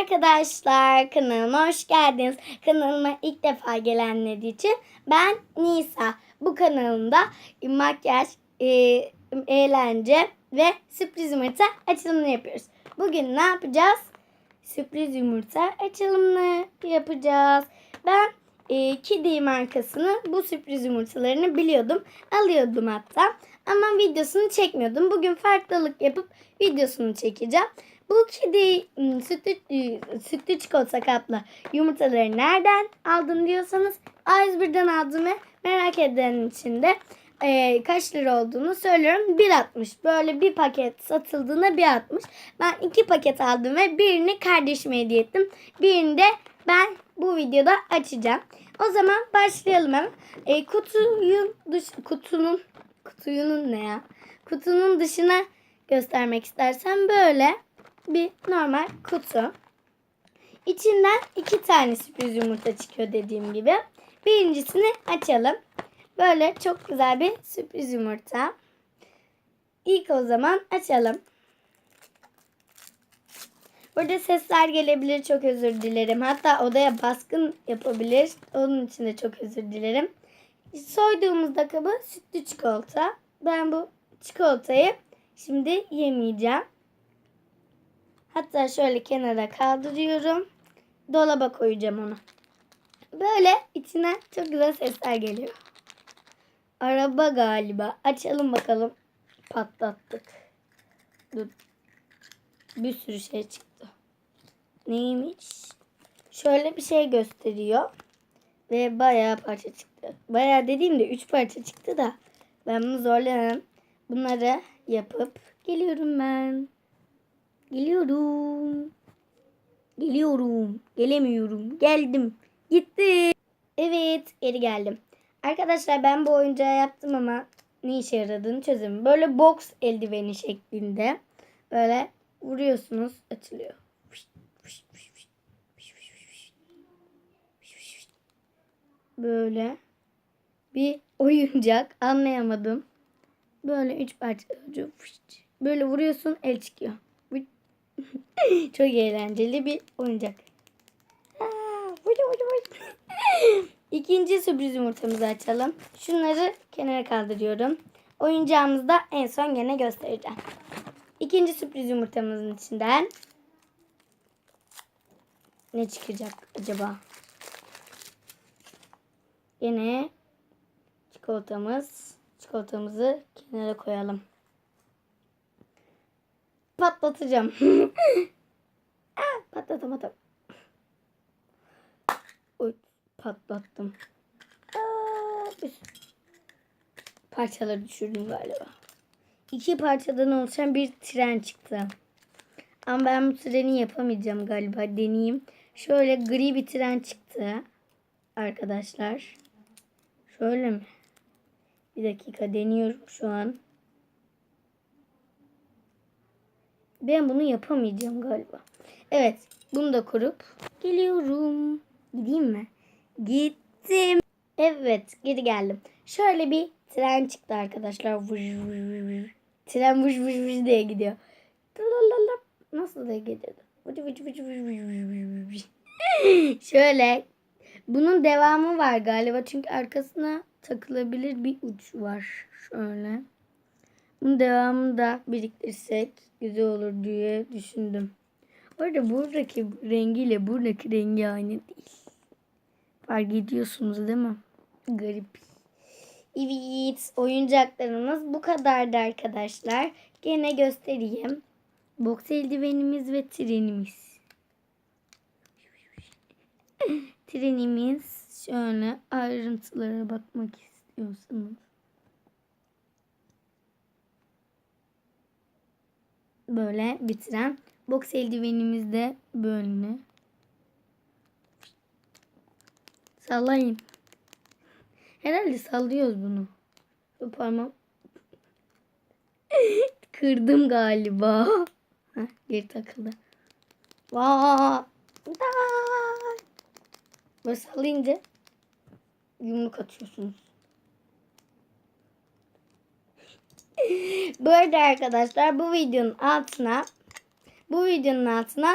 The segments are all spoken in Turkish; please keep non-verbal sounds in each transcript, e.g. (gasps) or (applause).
arkadaşlar kanalıma hoş geldiniz. Kanalıma ilk defa gelenler için ben Nisa. Bu kanalımda makyaj, e, eğlence ve sürpriz yumurta açılımını yapıyoruz. Bugün ne yapacağız? Sürpriz yumurta açılımını yapacağız. Ben e, Kidi markasının bu sürpriz yumurtalarını biliyordum. Alıyordum hatta. Ama videosunu çekmiyordum. Bugün farklılık yapıp videosunu çekeceğim. Bu kedi ım, sütlü, ıı, sütlü çikolata kaplı yumurtaları nereden aldım diyorsanız A101'den aldım ve merak edenin içinde e, kaç lira olduğunu söylüyorum. 1.60 böyle bir paket satıldığında 1.60 ben iki paket aldım ve birini kardeşime hediye ettim. Birini de ben bu videoda açacağım. O zaman başlayalım hemen. E, kutuyun dış, kutunun kutuyunun ne ya? Kutunun dışına göstermek istersen böyle bir normal kutu. İçinden iki tane sürpriz yumurta çıkıyor dediğim gibi. Birincisini açalım. Böyle çok güzel bir sürpriz yumurta. İlk o zaman açalım. Burada sesler gelebilir çok özür dilerim. Hatta odaya baskın yapabilir. Onun için de çok özür dilerim. Soyduğumuzda kabı sütlü çikolata. Ben bu çikolatayı şimdi yemeyeceğim. Hatta şöyle kenara kaldırıyorum. Dolaba koyacağım onu. Böyle içine çok güzel sesler geliyor. Araba galiba. Açalım bakalım. Patlattık. Dur. Bir sürü şey çıktı. Neymiş? Şöyle bir şey gösteriyor. Ve bayağı parça çıktı. Bayağı dediğimde 3 parça çıktı da. Ben bunu zorlayan bunları yapıp geliyorum ben. Geliyorum. Geliyorum. Gelemiyorum. Geldim. Gitti. Evet geri geldim. Arkadaşlar ben bu oyuncağı yaptım ama ne işe yaradığını çözüm. Böyle box eldiveni şeklinde. Böyle vuruyorsunuz açılıyor. Böyle bir oyuncak anlayamadım. Böyle üç parça böyle vuruyorsun el çıkıyor. (laughs) Çok eğlenceli bir oyuncak. (laughs) İkinci sürpriz yumurtamızı açalım. Şunları kenara kaldırıyorum. Oyuncağımızı da en son gene göstereceğim. İkinci sürpriz yumurtamızın içinden ne çıkacak acaba? Yine çikolatamız. Çikolatamızı kenara koyalım. Patlatacağım. Aa, patlatamadım. Oy, patlattım. Aa, bir- Parçaları düşürdüm galiba. İki parçadan oluşan bir tren çıktı. Ama ben bu treni yapamayacağım galiba. Deneyeyim. Şöyle gri bir tren çıktı. Arkadaşlar. Şöyle mi? Bir dakika deniyorum şu an. Ben bunu yapamayacağım galiba. Evet. Bunu da kurup geliyorum. Gideyim mi? Gittim. Evet. Geri geldim. Şöyle bir tren çıktı arkadaşlar. Vuş, vuş, vuş. Tren vuş vuş vuş diye gidiyor. Nasıl da gidiyordu? Şöyle. Bunun devamı var galiba. Çünkü arkasına takılabilir bir uç var. Şöyle. Devamını da biriktirsek güzel olur diye düşündüm. Orada buradaki rengiyle buradaki rengi aynı değil. Fark ediyorsunuz değil mi? Garip. Evet oyuncaklarımız bu kadardı arkadaşlar. Gene göstereyim. Boks eldivenimiz ve trenimiz. (laughs) Trenimiz şöyle ayrıntılara bakmak istiyorsanız. Böyle bitiren. Boks eldivenimiz de böyle. Sallayayım. Herhalde sallıyoruz bunu. Bu parmağım. (laughs) Kırdım galiba. (laughs) Heh, geri takıldı. Vaa. Böyle sallayınca yumruk atıyorsunuz. Bu arada arkadaşlar bu videonun altına bu videonun altına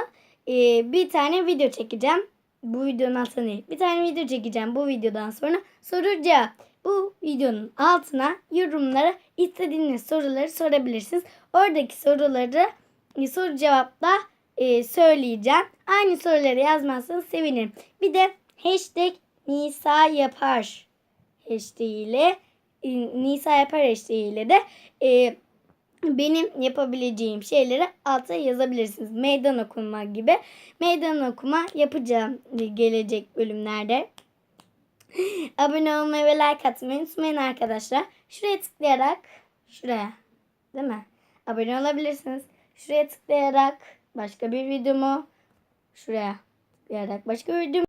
e, bir tane video çekeceğim. Bu videonun altına değil. Bir tane video çekeceğim bu videodan sonra. Soru cevap. Bu videonun altına yorumlara istediğiniz soruları sorabilirsiniz. Oradaki soruları e, soru cevapla e, söyleyeceğim. Aynı soruları yazmazsanız sevinirim. Bir de hashtag Nisa yapar hashtag ile e, Nisa yapar hashtag ile de e, benim yapabileceğim şeyleri alta yazabilirsiniz. Meydan okuma gibi. Meydan okuma yapacağım gelecek bölümlerde. (gasps) Abone olmayı ve like atmayı unutmayın arkadaşlar. Şuraya tıklayarak şuraya değil mi? Abone olabilirsiniz. Şuraya tıklayarak başka bir videomu şuraya tıklayarak başka bir videomu